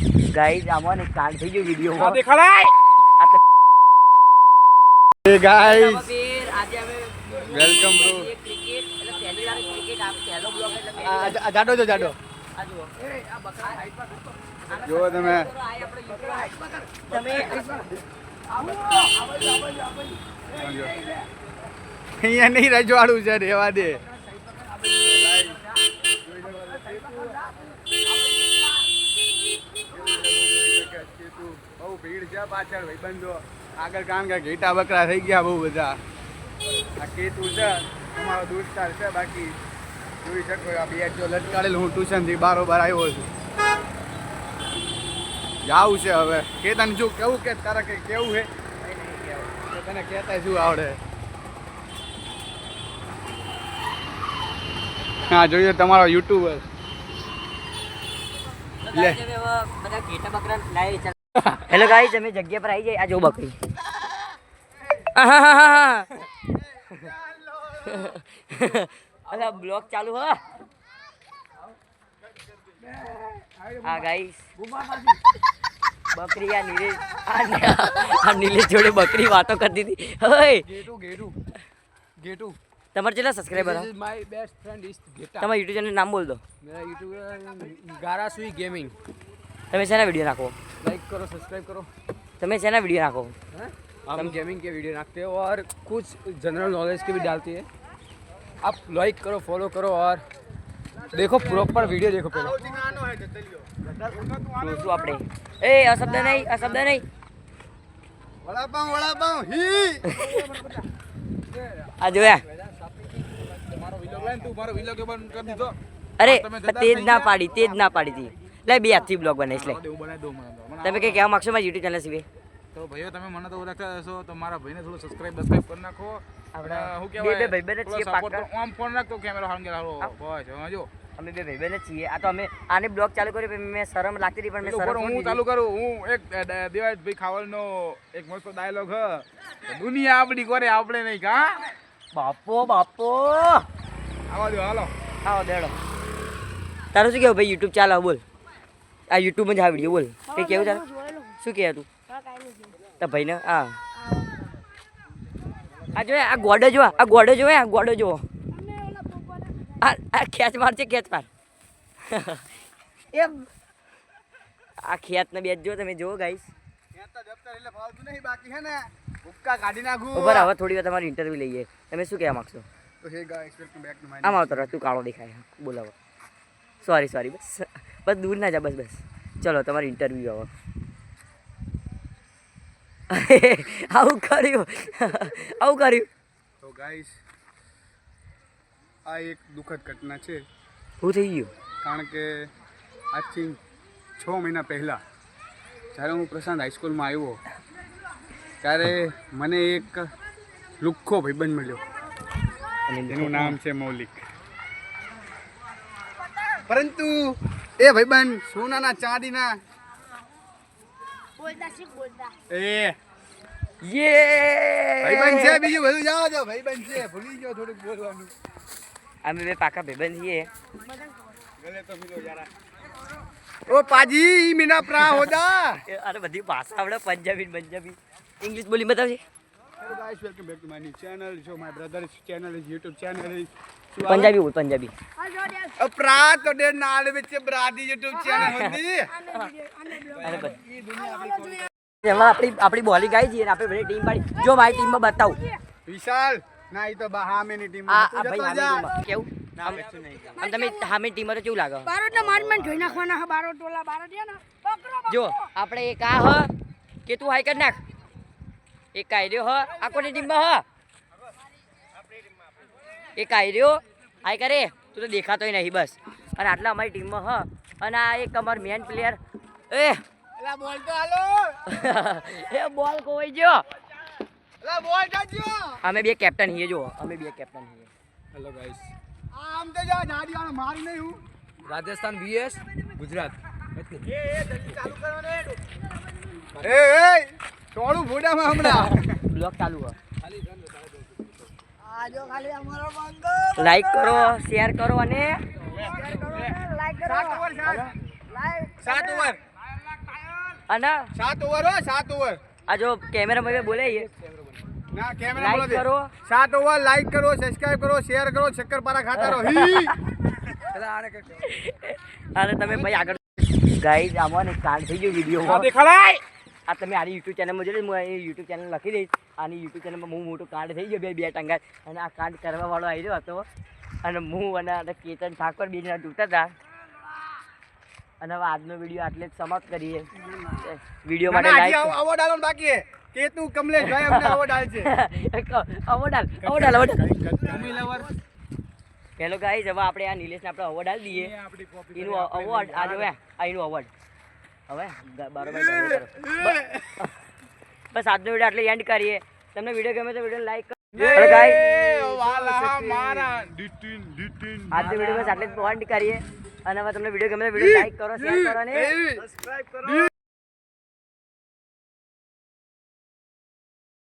Guys આમાં ને કાલ થઈ ગયો વીડિયો આજે અમે વેલકમ બ્રો ક્રિકેટ એટલે પહેલી વાર ક્રિકેટ આ પહેલો બ્લોગ એટલે આ જાડો જો જાડો. આ જુઓ. બકરા પર. તમે. અહીંયા નહીં રજવાડું છે રેવા દે. ભીડ છે પાછળ ભાઈબંધો. આગળ કારણ કે ઘેટા બકરા થઈ ગયા બહુ બધા. આ કેતુ છે અમારો દોસ્તાર છે બાકી જોઈ શકો આ બે જો લટકાડેલ હું ટ્યુશનથી બારોબાર આવ્યો છું. જાવું છે હવે. કે તને શું કેવું કે તારા કઈ કેવું છે? તને કહેતા શું આવડે. હા જોઈએ તમારો યુટ્યુબર. લે. બધા ઘેટા બકરા લાવી હેલો ગાઈઝ અમે જગ્યા પર આવી જાય આ જો બકરી અલા બ્લોક ચાલુ હા. હા ગાઈસ. બકરી આ નીલેશ આ નીલેશ જોડે બકરી વાતો કરતી હતી. હય. ગેટુ ગેટુ. ગેટુ. તમારે કેટલા સબસ્ક્રાઇબર છે માય બેસ્ટ ફ્રેન્ડ ઇઝ ગેટા. તમારું યુટ્યુબ ચેનલ નામ બોલ દો. મેરા યુટ્યુબ ગારા સુઈ ગેમિંગ તમે શેના વિડીયો નાખો लाइक करो सब्सक्राइब करो તમે શેના વિડીયો નાખો हैं? हम गेमिंग के वीडियो रखते हैं और कुछ जनरल नॉलेज के भी डालती है आप लाइक करो फॉलो करो और देखो प्रॉपर वीडियो देखो पहले જોશું આપણે એ અશબ્દ નહીં અશબ્દ નહીં વડાપાઉં વડાપાઉં હી આ જોયા મારો વિલોગ લાઈન તું મારો વિલોગ બંધ કરી દીધો અરે તમે તે જ ના પાડી તે જ ના પાડી હતી લે બે હાથથી બ્લોગ બનાવીશ લે. તમે કઈ કહેવા માગશો મારી યુટ્યુબ ચેનલ સિવાય તો ભાઈઓ તમે મને તો ઓળખતા હશો તો મારા ભાઈને થોડું સબસ્ક્રાઇબ બસ્ક્રાઇબ કરી નાખો. આપણે શું કહેવાય બે ભાઈ છીએ પાક્કા. આમ ફોન રાખતો કેમેરો હાલ હાલો આમ. બસ હવે જો. અમે બે ભાઈ જ છીએ. આ તો અમે આને બ્લોગ ચાલુ કર્યો મેં શરમ લાગતી હતી પણ મેં શરમ હું ચાલુ કરું? હું એક દેવાજભાઈ ખાવલનો એક મસ્ત ડાયલોગ હ. દુનિયા આપણી કરે આપણે નહીં કા? બાપો બાપો! આવો દો હાલો. આવો દેડો. તારું શું કેવું ભાઈ યુટ્યુબ ચાલો બોલ. આ યુટ્યુબમાં જ આ વીડિયો બોલ. કઈ કેવું તારે શું કહે તું? તો ભાઈને હા. આ જો આ ગોડો જો આ ગોડો જો આ ગોડો જો. આ આ ખેંચ મારશે ખેંચ માર. એમ. આ ખેંચ ને બેચ જો તમે જોવો ગાઈસ ઉપર હવે થોડી વાર તમારી ઇન્ટરવ્યુ લઈએ. તમે શું કહેવા માંગશો? આમ આવતો તું કાળો દેખાય બોલાવો. સોરી સોરી બસ બસ દૂર ના જા બસ બસ. ચલો તમારી ઇન્ટરવ્યુ આવો. આવું કર્યું. આવું કર્યું. તો ગાઈસ આ એક દુઃખદ ઘટના છે. શું થઈ ગયું? કારણ કે આજથી છ મહિના પહેલાં જ્યારે હું પ્રશાંત હાઈસ્કૂલમાં આવ્યો ત્યારે મને એક લુખ્ખો ભાઈબંધ મળ્યો. અને એનું નામ છે મૌલિક. પરંતુ એ ભાઈબંધ સોનાના ચાંદીના બોલતા શીખ બોલતા. એ. યે! ભાઈબંધ છે બીજું બધું જાઓ જો ભાઈબંધ છે ભૂલી ગયો થોડુંક બોલવાનું. અમે બે પાકા ભાઈબંધ છીએ. ગલે તો મિલો યારા. ઓ પાજી મીના પ્રા હોદા. અરે બધી ભાષા આવડે પંજાબી પંજાબી. ઇંગ્લિશ બોલી બતાવજે. Hello guys, welcome back to my new channel. So my brother's channel is YouTube channel is Punjabi बोल पंजाबी अपराध तो डेढ़ नाल बच्चे बरादी यूट्यूब चैनल होती है એમાં આપણી આપણી બોલી ગાઈ જઈએ આપણે બધી ટીમ પાડી જો મારી ટીમમાં બતાવું વિશાલ ના એ તો હામેની ટીમ આ ભાઈ હામે કેવું અને તમે હામે ટીમ તો કેવું લાગે બારોટના માનમાન જોઈ નાખવાના બારોટ ટોલા બારોટ ને જો આપણે એક આ હ કે તું હાઈ કરી નાખ એક આઈ રહ્યો હ આ કોની ટીમમાં હ એક આઈ રહ્યો હાઈ કરે તું તો દેખાતોય નહીં બસ અને આટલા અમારી ટીમમાં હ અને આ એક અમાર મેન પ્લેયર એ એલા બોલ તો હાલો એ બોલ ખોવાઈ ગયો એલા બોલ જાજો અમે બે કેપ્ટન છીએ જો અમે બે કેપ્ટન છીએ હેલો ગાઈસ આમ તો જા જાડી વાળો મારી નહીં હું રાજસ્થાન વીએસ ગુજરાત એ એ જલ્દી ચાલુ કરો ને એ એ ટોળું ફોડામાં હમણાં. બ્લોક ચાલુ હ આજો ખાલી અમારો બંગો લાઈક કરો શેર કરો અને સાત ઓવર સાત. સાત ઓવર અને સાત ઓવર હો સાત ઓવર આ જો કેમેરા ભાઈ બોલે ના કેમેરા લાઈક કરો. સાત ઓવર લાઈક કરો સબસ્ક્રાઇબ કરો શેર કરો શક્કરપારા ખાતા રહો. અરે તમે ભાઈ આગળ ગાઈઝ આમાં ને કાન થઈ ગયું વીડિયો આ તમે આની યુટ્યુબ ચેનલમાં જોઈ હું એ યુટ્યુબ ચેનલ લખી દઈશ. આની યુટ્યુબ ચેનલમાં હું મોટું કાર્ડ થઈ ગયો બે બે ટંગા અને આ કાર્ડ કરવાવાળો આવ્યો હતો. અને હું અને અને કેતન ઠાકોર બે જોતા હતા. અને હવે આજનો વીડિયો આટલે જ સમાપ્ત કરીએ. વીડિયો માટે લાઈક આલો બાકી કે તું કમલેશ ભાઈ અમને આવો આલ છે. અવોડાલ આવો ડાલ હેલો ગાઈઝ હવે આપણે આ નિલેશને આપણે અવોર્ડ આપી દઈએ. એનું અવોર્ડ આજે જો આ એનું અવોર્ડ હવે બરોબર બસ આજનો વીડિયો આટલે એન્ડ કરીએ. તમને વીડિયો ગમે તો વીડિયો લાઈક કરો. ગાઈઝ વાલા મારા. ડીટીન ડીટીન આજનો વીડિયો બસ આટલે એન્ડ કરીએ. અને હવે તમને વીડિયો ગમે તો વીડિયો લાઈક કરો શેર કરો ને સબસ્ક્રાઇબ કરો.